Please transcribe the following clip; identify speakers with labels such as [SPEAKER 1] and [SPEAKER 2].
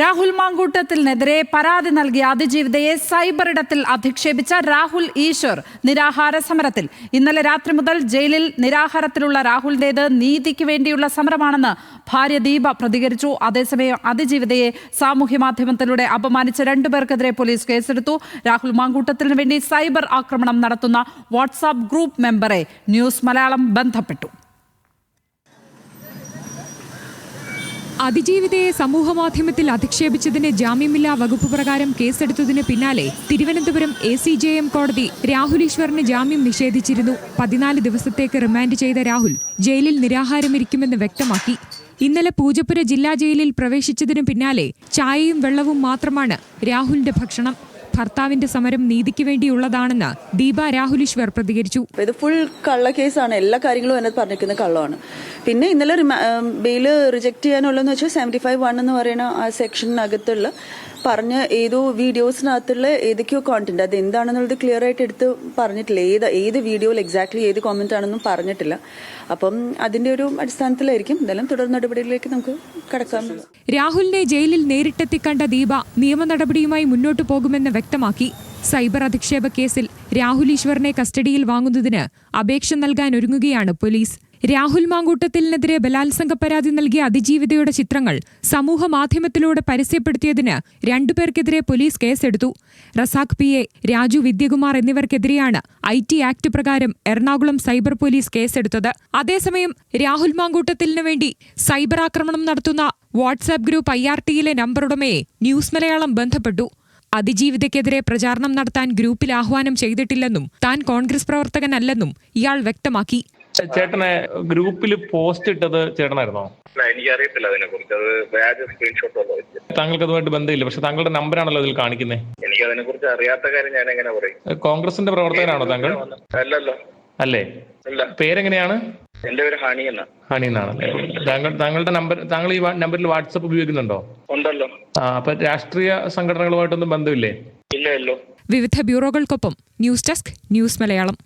[SPEAKER 1] രാഹുൽ മാങ്കൂട്ടത്തിനെതിരെ പരാതി നൽകിയ അതിജീവിതയെ സൈബർ ഇടത്തിൽ അധിക്ഷേപിച്ച രാഹുൽ ഈശ്വർ നിരാഹാര സമരത്തിൽ. ഇന്നലെ രാത്രി മുതൽ ജയിലിൽ നിരാഹാരത്തിലുള്ള രാഹുലിന്റേത് നീതിക്ക് വേണ്ടിയുള്ള സമരമാണെന്ന് ഭാര്യ ദീപ പ്രതികരിച്ചു. അതേസമയം അതിജീവിതയെ സാമൂഹ്യ മാധ്യമത്തിലൂടെ അപമാനിച്ച രണ്ടുപേർക്കെതിരെ പോലീസ് കേസെടുത്തു. രാഹുൽ മാങ്കൂട്ടത്തിന് വേണ്ടി സൈബർ ആക്രമണം നടത്തുന്ന വാട്സാപ്പ് ഗ്രൂപ്പ് മെമ്പറെ ന്യൂസ് മലയാളം ബന്ധപ്പെട്ടു.
[SPEAKER 2] അതിജീവിതയെ സമൂഹമാധ്യമത്തിൽ അധിക്ഷേപിച്ചതിന് ജാമ്യമില്ലാ വകുപ്പ് പ്രകാരം കേസെടുത്തതിന് പിന്നാലെ Thiruvananthapuram A C J M കോടതി രാഹുൽ ഈശ്വറിന് ജാമ്യം നിഷേധിച്ചിരുന്നു. പതിനാല് ദിവസത്തേക്ക് റിമാൻഡ് ചെയ്ത രാഹുൽ ജയിലിൽ നിരാഹാരമിരിക്കുമെന്ന് വ്യക്തമാക്കി. ഇന്നലെ പൂജപ്പുര ജില്ലാ ജയിലിൽ പ്രവേശിച്ചതിനു പിന്നാലെ ചായയും വെള്ളവും മാത്രമാണ് രാഹുലിന്റെ ഭക്ഷണം. ഭർത്താവിന്റെ സമരം നീതിക്ക് വേണ്ടിയുള്ളതാണെന്ന് ദീപ രാഹുലീശ്വർ പ്രതികരിച്ചു.
[SPEAKER 3] ഇത് ഫുൾ കള്ള കേസാണ്. എല്ലാ കാര്യങ്ങളും എന്നെ പറഞ്ഞിരിക്കുന്നത് കള്ളമാണ്. പിന്നെ ഇന്നലെ ബെയിൽ റിജക്ട് ചെയ്യാനുള്ളതെന്ന് വെച്ചാൽ സെവന്റി ഫൈവ് വൺ എന്ന് പറയുന്ന ആ സെക്ഷനകത്തുള്ള പറഞ്ഞ ഏതോ വീഡിയോസിനകത്തുള്ള ഏതൊക്കെയോ കോണ്ടന്റ് അത് എന്താണെന്നുള്ളത് ക്ലിയർ ആയിട്ട് എടുത്ത് പറഞ്ഞിട്ടില്ല. ഏത് ഏത് വീഡിയോയിൽ എക്സാക്ട്ലി ഏത് കോമന്റ് ആണെന്നും പറഞ്ഞിട്ടില്ല. അപ്പം അതിന്റെ ഒരു അടിസ്ഥാനത്തിലായിരിക്കും. എന്തായാലും തുടർ നടപടികളിലേക്ക് നമുക്ക് കടക്കാം.
[SPEAKER 2] രാഹുലിനെ ജയിലിൽ നേരിട്ടെത്തി കണ്ട ദീപ നിയമ നടപടിയുമായി മുന്നോട്ടു പോകുമെന്ന് വ്യക്തമാക്കി. സൈബർ അധിക്ഷേപ കേസിൽ രാഹുൽ ഈശ്വറിനെ കസ്റ്റഡിയിൽ വാങ്ങുന്നതിന് അപേക്ഷ നൽകാൻ ഒരുങ്ങുകയാണ് പോലീസ്. രാഹുൽ മാങ്കൂട്ടത്തിലിനെതിരെ ബലാത്സംഗ പരാതി നൽകിയ അതിജീവിതയുടെ ചിത്രങ്ങൾ സമൂഹ മാധ്യമത്തിലൂടെ പരസ്യപ്പെടുത്തിയതിന് രണ്ടുപേർക്കെതിരെ പോലീസ് കേസെടുത്തു. റസാഖ് പി എ രാജു വിദ്യകുമാർ എന്നിവർക്കെതിരെയാണ് ഐ ടി ആക്ട് പ്രകാരം എറണാകുളം സൈബർ പോലീസ് കേസെടുത്തത്. അതേസമയം രാഹുൽ മാങ്കൂട്ടത്തിലിനു വേണ്ടി സൈബർ ആക്രമണം നടത്തുന്ന വാട്സാപ്പ് ഗ്രൂപ്പ് ഐ ആർ ടിയിലെ നമ്പറുടമയെ ന്യൂസ് മലയാളം ബന്ധപ്പെട്ടു. അതിജീവിതയ്ക്കെതിരെ പ്രചാരണം നടത്താൻ ഗ്രൂപ്പിൽ ആഹ്വാനം ചെയ്തിട്ടില്ലെന്നും താൻ കോൺഗ്രസ് പ്രവർത്തകനല്ലെന്നും ഇയാൾ വ്യക്തമാക്കി.
[SPEAKER 4] ചേട്ടനെ ഗ്രൂപ്പിൽ പോസ്റ്റ് ഇട്ടത് ചേട്ടനായിരുന്നോ?
[SPEAKER 5] അല്ല എനിക്കറിയത്തില്ല അതിനെ കുറിച്ച് അത് വ്യാജ സ്ക്രീൻഷോട്ട്
[SPEAKER 4] താങ്കൾക്ക് അതുമായിട്ട് ബന്ധമില്ല പക്ഷെ താങ്കളുടെ നമ്പറാണല്ലോ അതിൽ കാണിക്കുന്നത്
[SPEAKER 5] എനിക്ക് അതിനെ കുറിച്ച് അറിയാത്ത കാര്യം ഞാൻ എങ്ങനെ പറയും
[SPEAKER 4] കോൺഗ്രസിന്റെ പ്രവർത്തകനാണോ താങ്കൾ?
[SPEAKER 5] അല്ലല്ലോ.
[SPEAKER 4] അല്ലേ?
[SPEAKER 5] അല്ല
[SPEAKER 4] പേരെങ്ങനെയാണ്?
[SPEAKER 5] എന്റെ പേര് ഹണി എന്ന.
[SPEAKER 4] ഹണി എന്നാണ് താങ്കൾ താങ്കളുടെ നമ്പർ താങ്കൾ ഈ നമ്പറിൽ വാട്സപ്പ് ഉപയോഗിക്കുന്നുണ്ടോ?
[SPEAKER 5] ഉണ്ടല്ലോ.
[SPEAKER 4] ആ അപ്പൊ രാഷ്ട്രീയ സംഘടനകളുമായിട്ടൊന്നും ബന്ധമില്ലേ?
[SPEAKER 5] ഇല്ലല്ലോ
[SPEAKER 2] വിവിധ ബ്യൂറോകൾക്കൊപ്പം ന്യൂസ് ഡെസ്ക് ന്യൂസ് മലയാളം.